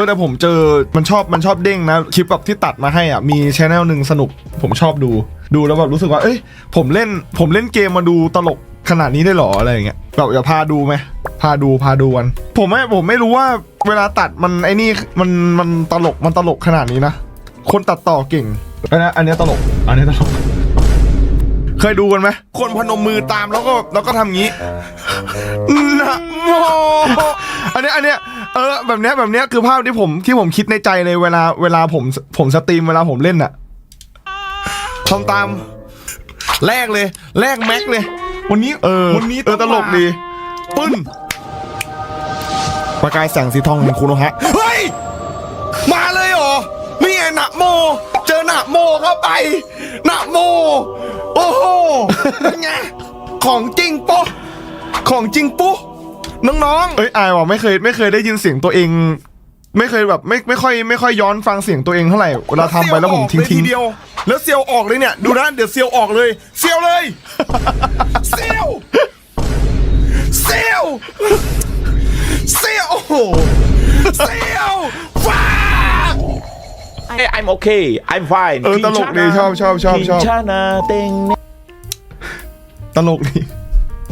อแต่ผมเจอมันชอบมันชอบเด้งนะคลิปแบบที่ตัดมาให้อะมีชแนลหนึ่งสนุกผมชอบดู ดูแล้วแบบรู้สึกว่าเอ้ยผมเล่นผมเล่นเกมมาดูตลกขนาดนี้ได้หรออะไรอย่างเงี้ยแบบอย่าพาดูไหมพาดูพาดูกัน ผมไม่ผมไม่รู้ว่าเวลาตัดมันไอ้นี่มันมันตลกมันตลกขนาดนี้นะคนตัดต่อเก่งอันนี้อันนี้ตลกอันนี้ตลก เคยดูกันไหมคนพนมมือตามแล้วก็แล้วก็ทำงี้นะโมอันนี้อันเนี้ย เออแบบเนี้ยแบบเนี้ยคือภาพที่ผมที่ผมคิดในใจเลยเวลาเวลาผมผมสตรีมเวลาผมเล่นอะทำตามแลกเลยแลกแม็กเลย วันนี้เออวันนี้เออตลกดีปึ้นประกายแสงสีทองแห่งคุโนฮะเฮ้ยมาเลยเหรอนี่ไงนะโม เจอนะโมเข้าไปนะโม โอ้โหเป็นไงของจริงปุ๊ของจริงปุ๊ น้องๆเอ้ยอายว่ะไม่เคยไม่เคยได้ยินเสียงตัวเอง ไม่เคยแบบไม่ไม่ค่อยไม่ค่อยย้อนฟังเสียงตัวเองเท่าไหร่เวลาทำไปแล้วผมทิ้งทิ้งเดียว แล้วเซียวออกเลยเนี่ยดูนะเดี๋ยวเซียวออกเลยเซียวเลยเซียวเซียวเซียวโอ้โหเซียวฟ้า Hey, I'm okay. I'm fine. เออตลกดีชอบชอบชอบชอบ Kinshana ting ตลกดี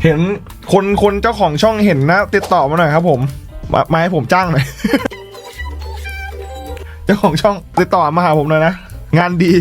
เห็นคนคนเจ้าของช่องเห็นนะ ติดต่อมาหน่อยครับ ผมมามาให้ผมจ้างหน่อย เจ้าของช่องติดต่อมาหาผมหน่อยนะ งานดี